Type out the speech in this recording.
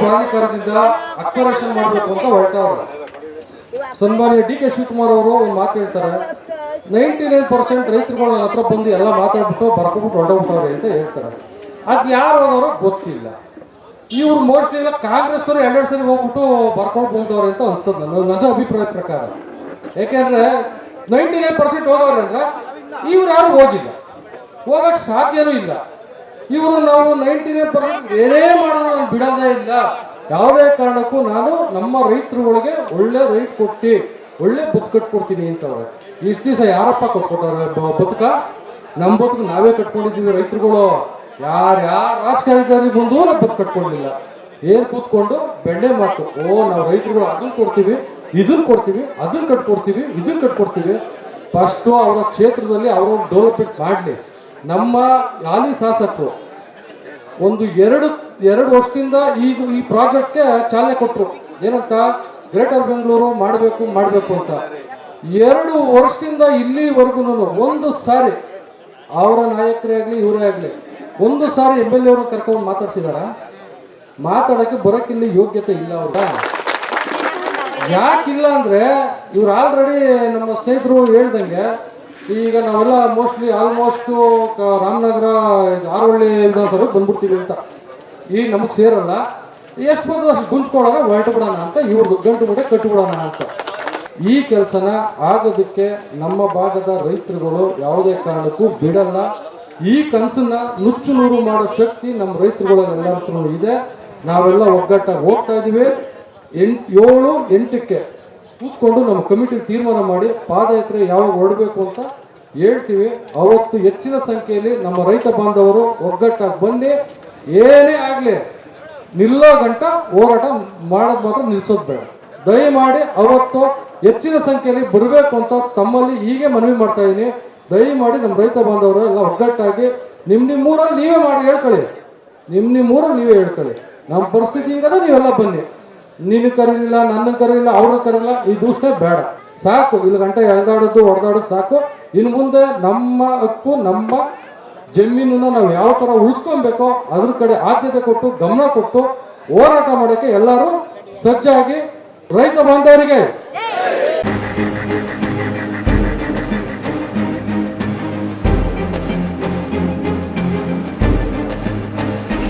ಪ್ರಾಧಿಕಾರದಿಂದ ಅಕ್ವರೇಷನ್ ಮಾಡಬೇಕು ಅಂತ ಹೊರಟವ್ರೆ. ಸನ್ಮಾನ್ಯ ಡಿ ಕೆ ಶಿವಕುಮಾರ್ ಅವರು ಒಂದು ಮಾತು ಹೇಳ್ತಾರೆ. ನೈಂಟಿ ನೈನ್ ಪರ್ಸೆಂಟ್ ರೈತರುಗಳ ಹತ್ರ ಬಂದು ಎಲ್ಲ ಮಾತಾಡ್ಬಿಟ್ಟು ಬರ್ಕೊಂಡ್ಬಿಟ್ಟು ಹೊರಡೋಗ್ಬಿಟ್ಟವ್ರೆ ಅಂತ ಹೇಳ್ತಾರೆ. ಅದು ಯಾರು ಅನ್ನೋರು ಗೊತ್ತಿಲ್ಲ. ಇವ್ರು ಮೋಸ್ಟ್ಲಿ ಎಲ್ಲ ಕಾಂಗ್ರೆಸ್ನವರು ಎರಡೆರಡು ಸರಿ ಹೋಗ್ಬಿಟ್ಟು ಬರ್ಕೊಂಡು ಬಂದವ್ರೆ ಅಂತ ಅನ್ಸ್ತದ ನನ್ನ ನನ್ನ ಅಭಿಪ್ರಾಯ ಪ್ರಕಾರ. ಯಾಕೆಂದ್ರೆ ನೈಂಟಿ ನೈನ್ ಪರ್ಸೆಂಟ್ ಹೋದವ್ರೆ ಅಂದ್ರೆ ಇವ್ರು ಯಾರು ಹೋಗಿಲ್ಲ ಹೋಗಕ್ಕೆ ಸಾಧ್ಯನೂ ಇಲ್ಲ. ಇವರು ನಾವು ನೈಂಟಿ ಪರ್ಸೆಂಟ್ ಏನೇ ಮಾಡೋದು ನಾನು ಬಿಡೋದೇ ಇಲ್ಲ. ಯಾವುದೇ ಕಾರಣಕ್ಕೂ ನಾನು ನಮ್ಮ ರೈತರುಗಳಿಗೆ ಒಳ್ಳೆ ರೈಟ್ ಕೊಟ್ಟು, ಒಳ್ಳೆ ಬದುಕು ಕಟ್ಕೊಡ್ತೀನಿ ಅಂತವ್ರೆ ಇಷ್ಟು ದಿವಸ ಯಾರಪ್ಪ ಕೊಟ್ಕೊಟ್ಟವ್ರೆ ಬದುಕ? ನಮ್ಮ ಬದುಕು ನಾವೇ ಕಟ್ಕೊಂಡಿದ್ದೀವಿ ರೈತರುಗಳು. ಯಾರು ಯಾರು ರಾಜಕಾರಣಿ ಬಂದು ನಾವು ಬದುಕು ಕಟ್ಕೊಂಡಿಲ್ಲ. ಏನ್ ಕೂತ್ಕೊಂಡು ಬೆಣ್ಣೆ ಮಾತು. ಓ, ನಾವು ರೈತರುಗಳು ಅದನ್ನು ಕೊಡ್ತೀವಿ, ಇದನ್ನು ಕೊಡ್ತೀವಿ, ಅದನ್ನ ಕಟ್ಕೊಡ್ತೀವಿ, ಇದನ್ನು ಕಟ್ಕೊಡ್ತೀವಿ. ಫಸ್ಟು ಅವರ ಕ್ಷೇತ್ರದಲ್ಲಿ ಅವರು ಡೆವಲಪ್ಮೆಂಟ್ ಮಾಡಲಿ. ನಮ್ಮ ಹಾಲಿ ಶಾಸಕರು ಒಂದು ಎರಡು ಎರಡು ವರ್ಷದಿಂದ ಈಗ ಈ ಪ್ರಾಜೆಕ್ಟ್ಗೆ ಚಾಲನೆ ಕೊಟ್ಟರು ಏನಂತ? ಗ್ರೇಟರ್ ಬೆಂಗಳೂರು ಮಾಡಬೇಕು ಮಾಡಬೇಕು ಅಂತ. ಎರಡು ವರ್ಷದಿಂದ ಇಲ್ಲಿವರೆಗೂ ಒಂದು ಸಾರಿ ಅವರ ನಾಯಕರೇ ಆಗಲಿ, ಇವರೇ ಆಗಲಿ, ಒಂದು ಸಾರಿ ಎಂ ಎಲ್ ಎ ಅವ್ರನ್ನ ಕರ್ಕೊಂಡು ಮಾತಾಡ್ಸಿದಾರ? ಮಾತಾಡೋಕ್ಕೆ ಬರೋಕ್ಕಿಲ್ಲಿ ಯೋಗ್ಯತೆ ಇಲ್ಲ ಅವ್ರ ಯಾಕಿಲ್ಲ ಅಂದರೆ ಇವ್ರು ಆಲ್ರೆಡಿ ನಮ್ಮ ಸ್ನೇಹಿತರು ಹೇಳ್ದಂಗೆ ಈಗ ನಾವೆಲ್ಲ ಮೋಸ್ಟ್ಲಿ ಆಲ್ಮೋಸ್ಟ್ ರಾಮನಗರ ಆರೋಳ್ಳಿ ವಿಧಾನಸಭೆಗೆ ಬಂದ್ಬಿಡ್ತೀವಿ ಅಂತ. ಈಗ ನಮಗೆ ಸೇರಲ್ಲ. ಎಷ್ಟು ಬಂದು ಅಷ್ಟು ಗುಂಚ್ಕೊಳ್ಳೋಣ ಹೊರಟು ಬಿಡೋಣ ಅಂತ ಇವ್ರದ್ದು ಗಂಟು ಬಿಡ ಕಟ್ಟಿಬಿಡೋಣ ಅಂತ. ಈ ಕೆಲಸನ ಆಗೋದಕ್ಕೆ ನಮ್ಮ ಭಾಗದ ರೈತರುಗಳು ಯಾವುದೇ ಕಾರಣಕ್ಕೂ ಬಿಡಲ್ಲ. ಈ ಕನಸನ್ನ ನುಚ್ಚು ನೂರು ಮಾಡೋ ಶಕ್ತಿ ನಮ್ಮ ರೈತರುಗಳ ಎಲ್ಲರ ಹತ್ರನೂ ಇದೆ. ನಾವೆಲ್ಲ ಒಗ್ಗಟ್ಟಾಗಿ ಹೋಗ್ತಾ ಇದ್ದೀವಿ ಎಂಟು, ಏಳು, ಎಂಟಕ್ಕೆ ಕೂತ್ಕೊಂಡು ನಮ್ಮ ಕಮಿಟಿ ತೀರ್ಮಾನ ಮಾಡಿ ಪಾದಯಾತ್ರೆ ಯಾವಾಗ ಹೊರಡಬೇಕು ಅಂತ ಹೇಳ್ತೀವಿ. ಅವತ್ತು ಹೆಚ್ಚಿನ ಸಂಖ್ಯೆಯಲ್ಲಿ ನಮ್ಮ ರೈತ ಬಾಂಧವರು ಒಗ್ಗಟ್ಟಾಗಿ ಬಂದು ಏನೇ ಆಗಲಿ ನಿಲ್ಲೋ ಗಂಟ ಹೋರಾಟ ಮಾಡೋದು ಮಾತ್ರ ನಿಲ್ಸೋದು ಬೇಡ. ದಯಮಾಡಿ ಅವತ್ತು ಹೆಚ್ಚಿನ ಸಂಖ್ಯೆಯಲ್ಲಿ ಬರಬೇಕು ಅಂತ ತಮ್ಮಲ್ಲಿ ಹೀಗೆ ಮನವಿ ಮಾಡ್ತಾ ಇದ್ದೀನಿ ದಯಮಾಡಿ ನಮ್ಮ ರೈತ ಬಾಂಧವರು ಎಲ್ಲ ಒಗ್ಗಟ್ಟಾಗಿ ನಿಮ್ಮ ನಿಮ್ಮ ಊರಲ್ಲಿ ನೀವೇ ಮಾಡಿ ಹೇಳ್ಕೊಳ್ಳಿ. ನಿಮ್ಮ ನಿಮ್ಮ ಊರಲ್ಲಿ ನೀವೇ ಹೇಳ್ಕೊಳ್ಳಿ. ನಮ್ಮ ಪರಿಸ್ಥಿತಿ ಹಿಂಗದ ನೀವೆಲ್ಲ ಬನ್ನಿ. ನಿನ್ನ ಕರೀಲಿಲ್ಲ, ನನ್ನ ಕರೀಲಿಲ್ಲ ಅವ್ರನ್ನ ಕರೀಲಿಲ್ಲ, ಈ ದುಷ್ಟ ಬೇಡ. ಸಾಕು, ಇಲ್ಲಿ ಗಂಟೆ ಎಳ್ದಾಡೋದು, ಹೊಡೆದಾಡೋದು ಸಾಕು. ಇನ್ನು ಮುಂದೆ ನಮ್ಮ ಹಕ್ಕು, ನಮ್ಮ ಜಮೀನನ್ನು ನಾವು ಯಾವ ಥರ ಉಳಿಸ್ಕೊಬೇಕೋ ಅದ್ರ ಕಡೆ ಆದ್ಯತೆ ಕೊಟ್ಟು, ಗಮನ ಕೊಟ್ಟು ಹೋರಾಟ ಮಾಡೋಕ್ಕೆ ಎಲ್ಲರೂ ಸಜ್ಜಾಗಿ ರೈತ ಬಾಂಧವರಿಗೆ